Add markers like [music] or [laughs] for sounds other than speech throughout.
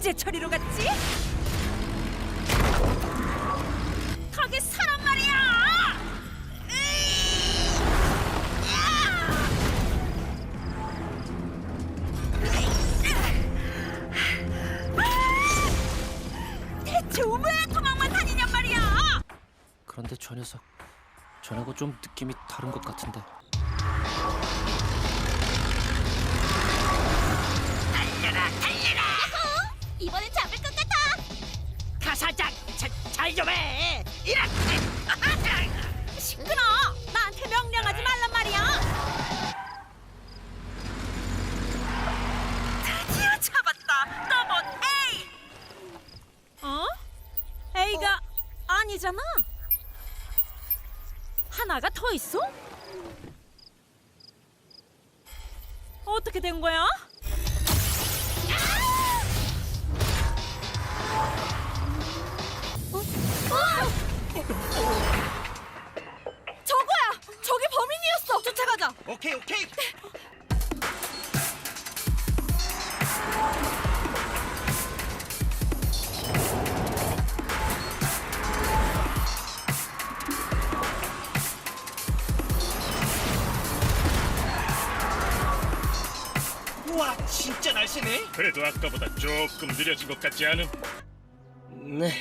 언제 저리로 갔지? 거기 사람 말이야! 대체 왜 도망만 다니냔 말이야! 그런데 저 녀석 전하고 좀 느낌이 다른 것 같은데 잘좀 해! 이런! [laughs] 시끄러! 나한테 명령하지 말란 말이야! 드디어 잡았다! 너본 A! 어? A가 아니잖아? 하나가 더 있어? 어떻게 된 거야? 오케이 오케이. 우와 진짜 날쌔네 그래도 아까보다 조금 느려진 것 같지 않음? 네,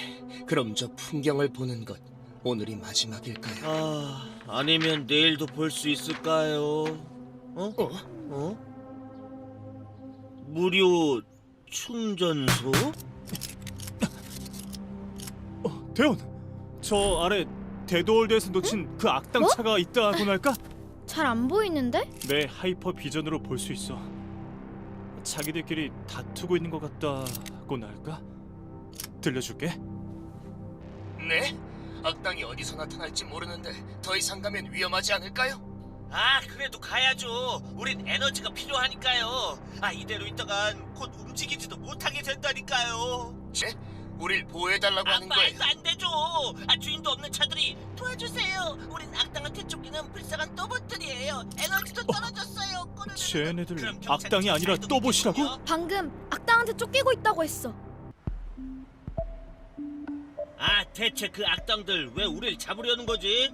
그럼 저 풍경을 보는 것 오늘이 마지막일까요? 아 아니면 내일도 볼 수 있을까요? 어? 어? 어? 무료 충전소? 대원, 저 아래 데드월드에서 놓친 그 악당 차가 있다고나 할까? 잘 안 보이는데? 내 하이퍼 비전으로 볼 수 있어. 자기들끼리 다투고 있는 것 같다고나 할까? 들려줄게. 네? 악당이 어디서 나타날지 모르는데 더 이상 가면 위험하지 않을까요? 아 그래도 가야죠 우린 에너지가 필요하니까요 아 이대로 있다간 곧 움직이지도 못하게 된다니까요 제? 우릴 보호해달라고 아 하는 거예요. 말도 안 되죠 아 주인도 없는 차들이 도와주세요 우린 악당한테 쫓기는 불쌍한 또봇들이에요 에너지도 떨어졌어요 꼬르르르. 쟤네들 악당이 아니라 잘 또봇이라고? 방금 악당한테 쫓기고 있다고 했어. 아 대체 그 악당들 왜 우릴 잡으려는 거지?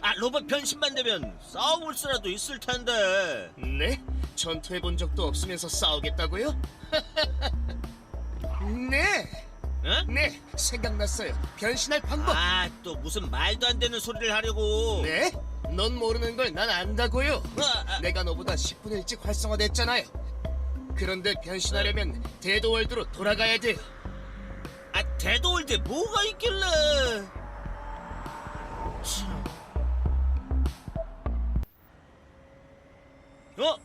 아 로봇 변신만 되면 싸울 수라도 있을 텐데 네? 전투해 본 적도 없으면서 싸우겠다고요? [laughs] 네, 응? 네, 생각났어요. 변신할 방법. 아 또 무슨 말도 안 되는 소리를 하려고 네? 넌 모르는 걸 난 안다고요. 아, 아, 내가 너보다 10분 일찍 활성화됐잖아요. 그런데 변신하려면 데드월드로 돌아가야 돼요. 아 데드월드에 뭐가 있길래 참. 어?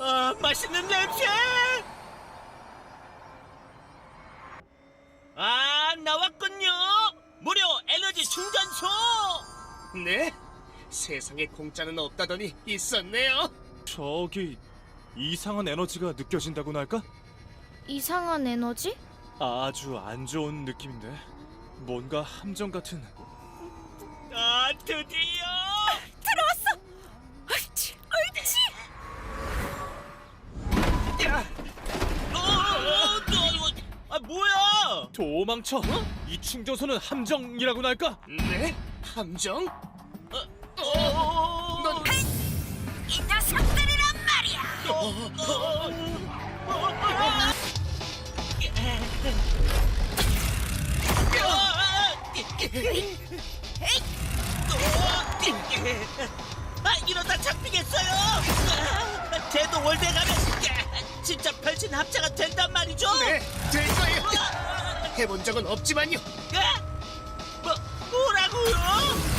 아 맛있는 냄새 아 나왔군요 무료 에너지 충전소 네? 세상에 공짜는 없다더니 있었네요. 저기 이상한 에너지가 느껴진다고나 할까? 이상한 에너지? 아주 안 좋은 느낌인데 뭔가 함정 같은. 아 드디어 들어왔어! 옳지, 옳지! 어, 어, 어, 아 뭐야 도망쳐! 이 충전소는 함정이라고나 할까? 네? 함정? 어, 넌이 녀석들이란 말이야! 아 이러다 잡히겠어요. 제도 월대 가면 진짜 별신 합체가 된단 말이죠. 네, 될 거예요. 해본 적은 없지만요. 뭐 뭐라고요?